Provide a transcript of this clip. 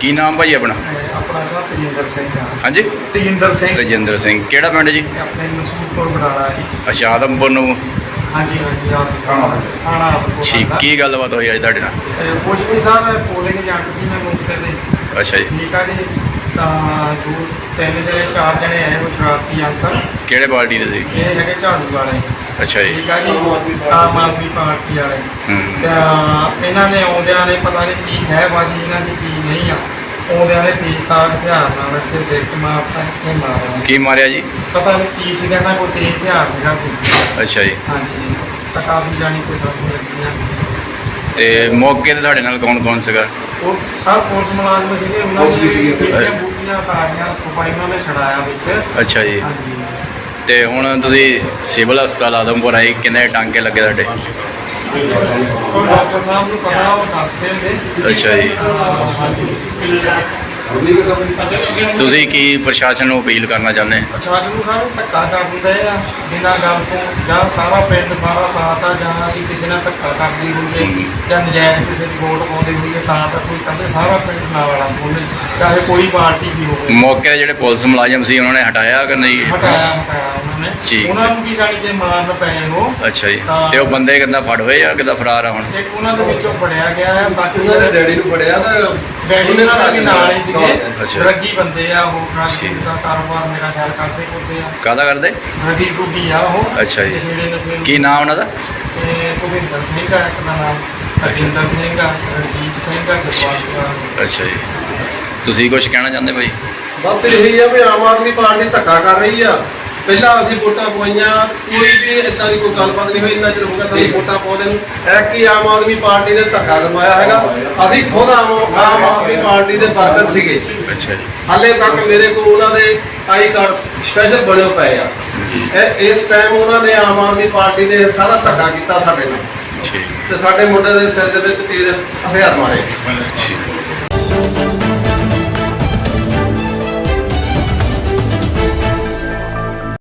ਕੀ ਨਾਮ ਭਾਈ ਆਪਣਾ? ਆਪਣਾ ਸਰ ਤੇਜਿੰਦਰ ਸਿੰਘ ਆ। ਹਾਂਜੀ? ਤੇਜਿੰਦਰ ਸਿੰਘ। ਰਜਿੰਦਰ ਸਿੰਘ। ਕਿਹੜਾ ਪਿੰਡ ਜੀ? ਆਪਣੇ ਮਸੂਦਪੁਰ ਬਡਾਲਾ ਜੀ। ਅੱਛਾ ਆਦਮਪੁਰ ਨੂੰ? ਹਾਂਜੀ ਹਾਂਜੀ ਆਪ ਥਾਣਾ ਆਦਮਪੁਰ ਠੀਕ। ਕੀ ਗੱਲਬਾਤ ਹੋਈ ਅੱਜ ਤੁਹਾਡੇ ਨਾਲ? ਕੁਝ ਵੀ ਸਰ ਪੋਲਿੰਗ ਏਜੰਟ ਸੀ ਮੈਂ ਮੌਕੇ ਤੇ। ਅੱਛਾ ਜੀ। ਠੀਕ ਆ ਜੀ। ਤਾਂ ਦੋ ਤਿੰਨ ਜਣੇ ਚਾਰ ਜਣੇ ਆਏ ਉਹ ਸ਼ਰਾਰਤੀ ਅਨਸਰ ਕਿਹੜੇ ਪਾਰਟੀ ਦੇ ਸੀ? ਇਹ ਹੈਗੇ ਝਾੜੂ ਵਾਲੇ। ਅੱਛਾ ਜੀ। ਠੀਕ ਆ ਜੀ। ਆਮ ਆਦਮੀ ਪਾਰਟੀ ਵਾਲੇ। ਹੂੰ। ਤਾਂ ਇਹਨਾਂ ਨੇ ਆਉਂਦਿਆਂ ਨੇ ਪਤਾ ਨਹੀਂ ਕੀ ਹੈ ਬਾਜੀ ਇਹਨਾਂ ਦੀ ਕੀ ਨਹੀਂ ਆ। ਆਉਂਦਿਆਂ ਨੇ ਤੀਰ ਤਾਰ ਹਥਿਆਰ ਨਾਲ ਇੱਥੇ ਸਿੱਖ ਮਾਰਤਾ ਇੱਥੇ ਮਾਰਿਆ ਕੀ ਮਾਰਿਆ ਜੀ? ਪਤਾ ਨਹੀਂ ਕੀ ਸੀਗਾ ਨਾ ਕੋਈ ਤੇਜ਼ ਹਥਿਆਰ ਸੀਗਾ ਕੋਈ। ਅੱਛਾ ਜੀ। ਹਾਂਜੀ। ਤਾਂ ਕਾਫੀ ਜਾਣੀ ਕੋਈ ਸੱਟ ਲੱਗੀਆਂ। ਤੇ ਮੌਕੇ ਤੇ ਤੁਹਾਡੇ ਨਾਲ ਕੌਣ ਕੌਣ ਸੀਗਾ? ਉਹ ਸਭ ਪੁਲਿਸ ਮੁਲਾਜ਼ਮ ਸੀਗੇ ਉਹਨਾਂ ਪੁਲਿਸ ਵੀ ਸੀਗੀ ਇੱਥੇ। ਬੀਬੀਆਂ ਬੂਟੀਆਂ ਤਾਰੀਆਂ ਉਹਨਾਂ ਨੇ ਛੜਾਇਆ ਵਿੱਚ। ਅੱਛਾ ਜੀ। ਹਾਂਜੀ। ਤੇ ਹੁਣ ਤੁਸੀਂ ਸਿਵਲ ਹਸਪਤਾਲ ਆਦਮਪੁਰ ਆਏ ਕਿੰਨੇ ਟਾਂਕੇ ਲੱਗੇ ਤੁਹਾਡੇ? ਉਹ ਡਾਕਟਰ ਸਾਹਿਬ ਨੂੰ ਪਤਾ ਉਹ ਦੱਸਦੇ ਨੇ ਅੱਛਾ ਜੀ। ਤੁਸੀਂ ਕੀ ਪ੍ਰਸ਼ਾਸਨ ਨੂੰ ਅਪੀਲ ਕਰਨਾ ਚਾਹੁੰਦੇ ਪ੍ਰਸ਼ਾਸਨ ਨੂੰ ਸਾਨੂੰ ਧੱਕਾ ਕਰ ਦਿੰਦੇ ਆ ਬਿਨਾਂ ਗੱਲ ਤੋਂ ਜਾਂ ਸਾਰਾ ਪਿੰਡ ਸਾਰਾ ਸਾਥ ਆ ਜਾਂ ਅਸੀਂ ਕਿਸੇ ਨਾਲ ਧੱਕਾ ਕਰਦੇ ਹੋਈਏ ਜਾਂ ਨਜਾਇਜ਼ ਕਿਸੇ ਦੀ ਵੋਟ ਪਾਉਂਦੇ ਹੋਈਏ ਤਾਂ ਤਾਂ ਕੋਈ ਕਹਿੰਦੇ ਸਾਰਾ ਪਿੰਡ ਨਾਲ ਵਾਲਾ ਬੋਲੇ ਚਾਹੇ ਕੋਈ ਪਾਰਟੀ ਵੀ ਹੋਵੇ। ਮੌਕੇ ਜਿਹੜੇ ਪੁਲਿਸ ਮੁਲਾਜ਼ਮ ਸੀ ਉਹਨਾਂ ਨੇ ਹਟਾਇਆ ਕਿ ਨਹੀਂ? ਹਟਾਇਆ ਹਟਾਇਆ। ਨੇ ਠੀਕ। ਉਹਨਾਂ ਨੂੰ ਕੀ ਜਾਣੀ ਕਿ ਮਾਰਨ ਪਏ ਉਹ। ਅੱਛਾ ਜੀ। ਤੇ ਉਹ ਬੰਦੇ ਕਿੱਦਾਂ ਫੜ ਹੋਏ ਆ ਕਿੱਦਾਂ ਫਰਾਰ ਆ ਹੁਣ? ਇੱਕ ਉਹਨਾਂ ਦੇ ਵਿੱਚੋਂ ਫੜਿਆ ਗਿਆ ਹੈ ਬਾਕੀ ਉਹਨਾਂ ਦੇ ਡੈਡੀ ਨੂੰ ਫੜਿਆ ਤਾਂ ਡੈਡੀ ਉਹਨਾਂ ਦੇ ਵੀ ਨਾਲ ਹੀ ਸੀਗੇ। ਅੱਛਾ। ਰੱਗੀ ਬੰਦੇ ਆ ਉਹ ਠੀਕ। ਟਰੱਕ ਦਾ ਕਾਰੋਬਾਰ ਮੇਰਾ ਖਿਆਲ ਕਰਦੇ ਕਰਦੇ ਆ। ਕਾਹਦਾ ਕਰਦੇ? ਰੱਗੀ ਟੁੱਗੀ ਆ ਉਹ। ਅੱਛਾ ਜੀ। ਕੀ ਨਾਮ ਉਹਨਾਂ ਦਾ? ਤੇ ਭੁਪਿੰਦਰ ਸਿੰਘ ਆ ਇੱਕ ਦਾ ਨਾਮ ਅਜਿੰਦਰ ਸਿੰਘ ਆ ਰਣਜੀਤ ਸਿੰਘ ਆ ਜਸਵੰਤ ਸਿੰਘ ਅੱਛਾ ਜੀ। ਤੁਸੀਂ ਕੁਝ ਕਹਿਣਾ ਚਾਹੁੰਦੇ ਭਾਈ ਬਸ ਇਹੀ ਆ ਵੀ ਆਮ ਆਦਮੀ ਪਾਰਟੀ ਧੱਕਾ ਕਰ ਰਹੀ ਆ। ਪਹਿਲਾਂ ਅਸੀਂ ਵੋਟਾਂ ਪਵਾਈਆਂ ਕੋਈ ਵੀ ਇਦਾਂ ਦੀ ਕੋਈ ਗੱਲਬਾਤ ਨਹੀਂ ਹੋਈ ਇੰਨਾ ਚਿਰ ਹੋ ਗਿਆ ਤਾਂ ਵੋਟਾਂ ਪਾਉਂਦੇ ਨੂੰ। ਐ ਕਿ ਆਮ ਆਦਮੀ ਪਾਰਟੀ ਨੇ ਧੱਕਾ ਕਰਵਾਇਆ ਹੈਗਾ। ਅਸੀਂ ਖੁਦ ਆਮ ਆਮ ਆਦਮੀ ਪਾਰਟੀ ਦੇ ਵਰਕਰ ਸੀਗੇ। ਅੱਛਾ ਜੀ। ਹਾਲੇ ਤੱਕ ਮੇਰੇ ਕੋਲ ਉਹਨਾਂ ਦੇ ਆਈ ਕਾਰਡ ਸਪੈਸ਼ਲ ਬਣੇ ਪਏ ਆ। ਇਹ ਇਸ ਟਾਈਮ ਉਹਨਾਂ ਨੇ ਆਮ ਆਦਮੀ ਪਾਰਟੀ ਨੇ ਸਾਰਾ ਧੱਕਾ ਕੀਤਾ ਸਾਡੇ ਨਾਲ। ਤੇ ਸਾਡੇ ਮੁੰਡੇ ਦੇ ਸਿਰ ਦੇ ਵਿੱਚ ਤੀਰ ਹਥਿਆਰ ਮਾਰੇ। ਠੀਕ